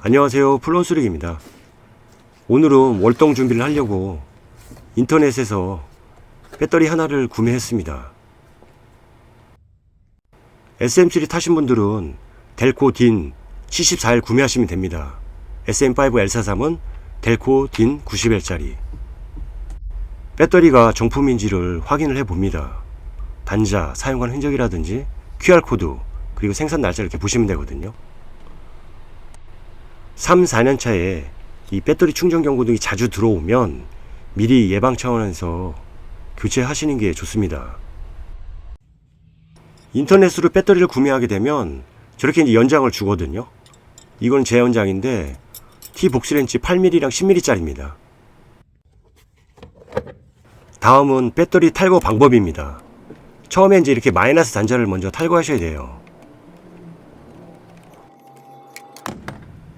안녕하세요. 플론수릭입니다. 오늘은 월동 준비를 하려고 인터넷에서 배터리 하나를 구매했습니다. SM3 타신 분들은 델코 딘 74L 구매하시면 됩니다. SM5L43은 델코 딘 90L짜리. 배터리가 정품인지를 확인을 해 봅니다. 단자, 사용한 흔적이라든지 QR코드 그리고 생산 날짜 이렇게 보시면 되거든요 3, 4년 차에 이 배터리 충전 경고등이 자주 들어오면 미리 예방 차원에서 교체하시는 게 좋습니다. 인터넷으로 배터리를 구매하게 되면 저렇게 연장을 주거든요. 이건 제 연장인데 T 복스렌치 8mm랑 10mm짜리입니다. 다음은 배터리 탈거 방법입니다. 처음에 이제 이렇게 마이너스 단자를 먼저 탈거하셔야 돼요.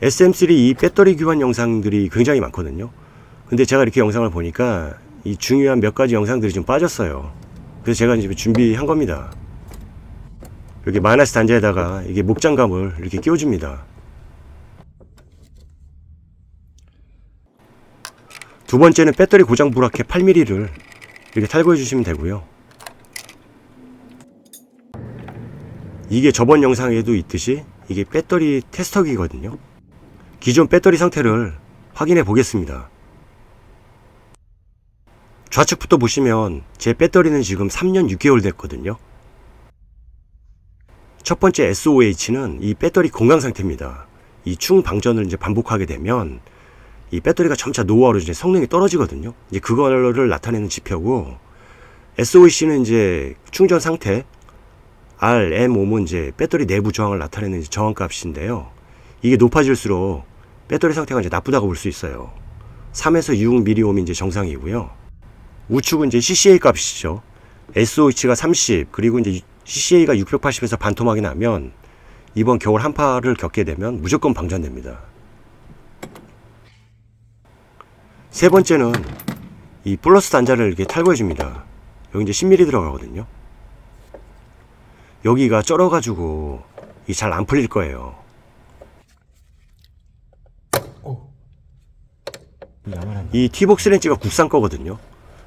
SM3 이 배터리 교환 영상들이 굉장히 많거든요. 근데 제가 이렇게 영상을 보니까 이 중요한 몇 가지 영상들이 좀 빠졌어요. 그래서 제가 이제 준비한 겁니다. 여기 마이너스 단자에다가 이게 목장갑을 이렇게 끼워줍니다. 두 번째는 배터리 고장 브라켓 8mm를 이렇게 탈거해 주시면 되고요. 이게 저번 영상에도 있듯이 이게 배터리 테스터기거든요. 기존 배터리 상태를 확인해 보겠습니다. 좌측부터 보시면 제 배터리는 지금 3년 6개월 됐거든요. 첫 번째 SOH는 이 배터리 건강 상태입니다. 이 충방전을 이제 반복하게 되면 이 배터리가 점차 노후화로 이제 성능이 떨어지거든요. 이제 그거를 나타내는 지표고 SOH는 이제 충전 상태, R, M, O는 이제 배터리 내부 저항을 나타내는 저항 값인데요. 이게 높아질수록 배터리 상태가 이제 나쁘다고 볼 수 있어요. 3에서 6mOhm이 이제 정상이고요. 우측은 이제 CCA 값이죠. SOH가 30, 그리고 이제 CCA가 680에서 반토막이 나면 이번 겨울 한파를 겪게 되면 무조건 방전됩니다. 세 번째는 이 플러스 단자를 이렇게 탈거해 줍니다. 여기 이제 10mm 들어가거든요. 여기가 쩔어가지고 이 잘 안 풀릴 거예요. 이 티복스 렌치가 국산 거거든요.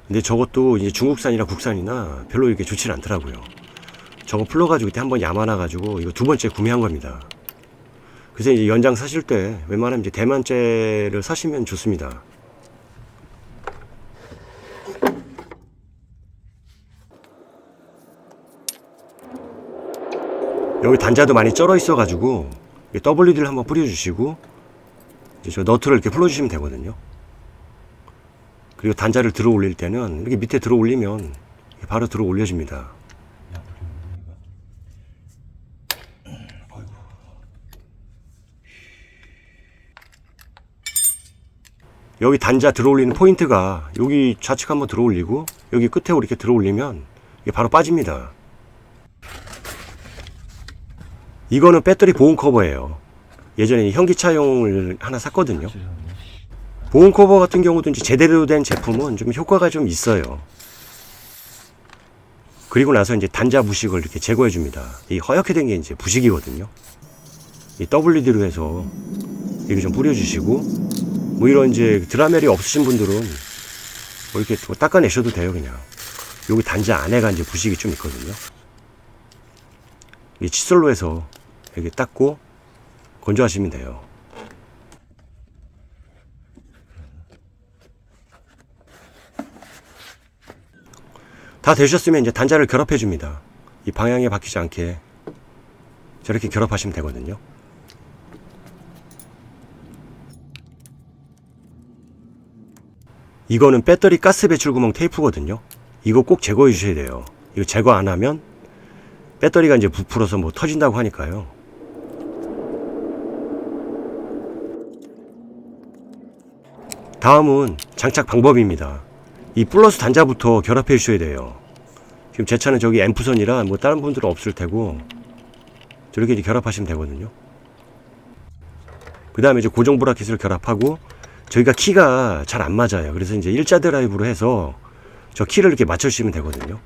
근데 저것도 이제 중국산이나 국산이나 별로 이렇게 좋지 않더라고요. 저거 풀러가지고 그때 한번 야만와가지고 이거 두 번째 구매한 겁니다. 그래서 이제 연장 사실 때 웬만하면 이제 대만째를 사시면 좋습니다. 여기 단자도 많이 쩔어 있어 가지고 WD를 한번 뿌려주시고 이제 저 너트를 이렇게 풀어주시면 되거든요. 그리고 단자를 들어 올릴 때는 이렇게 밑에 들어 올리면 바로 들어 올려줍니다. 여기 단자 들어 올리는 포인트가 여기 좌측 한번 들어 올리고 여기 끝에 이렇게 들어 올리면 이게 바로 빠집니다. 이거는 배터리 보온 커버예요. 예전에 현기차용을 하나 샀거든요. 보온 커버 같은 경우도 이제 제대로 된 제품은 좀 효과가 좀 있어요. 그리고 나서 이제 단자 부식을 이렇게 제거해 줍니다. 이 허옇게 된 게 이제 부식이거든요. 이 WD로 해서 이렇게 좀 뿌려주시고 뭐 이런 이제 드라멜이 없으신 분들은 뭐 이렇게 뭐 닦아내셔도 돼요 그냥. 여기 단자 안에가 이제 부식이 좀 있거든요. 이 칫솔로 해서 이렇게 닦고 건조하시면 돼요. 다 되셨으면 이제 단자를 결합해 줍니다. 이 방향이 바뀌지 않게 저렇게 결합하시면 되거든요. 이거는 배터리 가스 배출 구멍 테이프거든요. 이거 꼭 제거해 주셔야 돼요. 이거 제거 안 하면 배터리가 이제 부풀어서 뭐 터진다고 하니까요. 다음은 장착 방법입니다. 이 플러스 단자부터 결합해 주셔야 돼요. 지금 제 차는 저기 앰프선이라 뭐 다른 분들은 없을 테고 저렇게 이제 결합하시면 되거든요. 그 다음에 이제 고정 브라켓을 결합하고 저희가 키가 잘 안 맞아요. 그래서 이제 일자 드라이브로 해서 저 키를 이렇게 맞춰주시면 되거든요.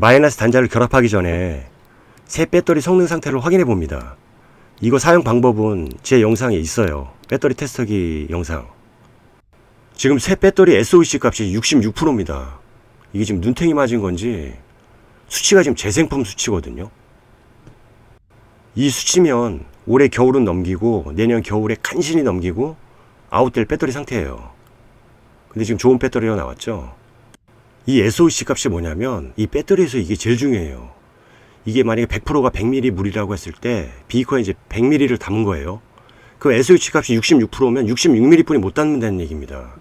마이너스 단자를 결합하기 전에 새 배터리 성능 상태를 확인해 봅니다. 이거 사용 방법은 제 영상에 있어요. 배터리 테스터기 영상. 지금 새 배터리 SOC 값이 66%입니다. 이게 지금 눈탱이 맞은 건지 수치가 지금 재생품 수치거든요. 이 수치면 올해 겨울은 넘기고 내년 겨울에 간신히 넘기고 아웃될 배터리 상태예요. 근데 지금 좋은 배터리가 나왔죠. 이 SOC 값이 뭐냐면 이 배터리에서 이게 제일 중요해요. 이게 만약에 100%가 100ml 물이라고 했을 때 비커에 이제 100ml를 담은 거예요. 그 SOC 값이 66%면 66ml 뿐이 못 담는다는 얘기입니다.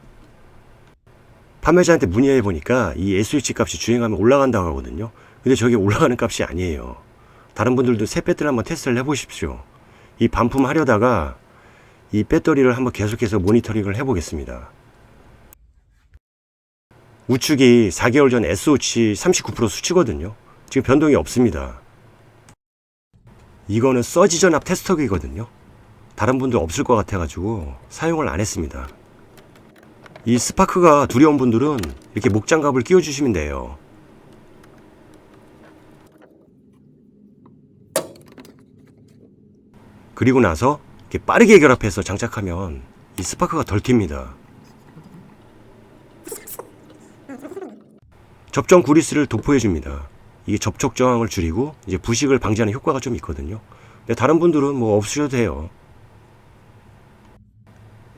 판매자한테 문의해 보니까 이 SOC 값이 주행하면 올라간다고 하거든요. 근데 저게 올라가는 값이 아니에요. 다른 분들도 새 배터리 한번 테스트를 해보십시오. 이 반품하려다가 이 배터리를 한번 계속해서 모니터링을 해보겠습니다. 우측이 4개월 전 SOC 39% 수치거든요. 지금 변동이 없습니다. 이거는 서지 전압 테스터기거든요. 다른 분들 없을 것 같아가지고 사용을 안 했습니다. 이 스파크가 두려운 분들은 이렇게 목장갑을 끼워주시면 돼요. 그리고 나서 이렇게 빠르게 결합해서 장착하면 이 스파크가 덜 튑니다. 접점 구리스를 도포해 줍니다. 이게 접촉 저항을 줄이고 이제 부식을 방지하는 효과가 좀 있거든요. 근데 다른 분들은 뭐 없으셔도 돼요.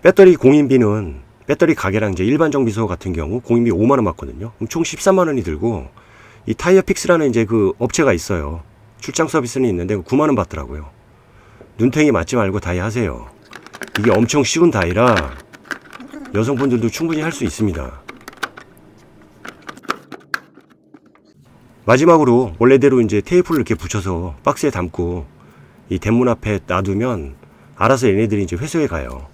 배터리 공인비는 배터리 가게랑 이제 일반 정비소 같은 경우 공인비 5만 원 받거든요. 그럼 총 13만 원이 들고 이 타이어 픽스라는 이제 그 업체가 있어요. 출장 서비스는 있는데 9만 원 받더라고요. 눈탱이 맞지 말고 다이 하세요. 이게 엄청 쉬운 다이라 여성분들도 충분히 할 수 있습니다. 마지막으로 원래대로 이제 테이프를 이렇게 붙여서 박스에 담고 이 대문 앞에 놔두면 알아서 얘네들이 이제 회수해 가요.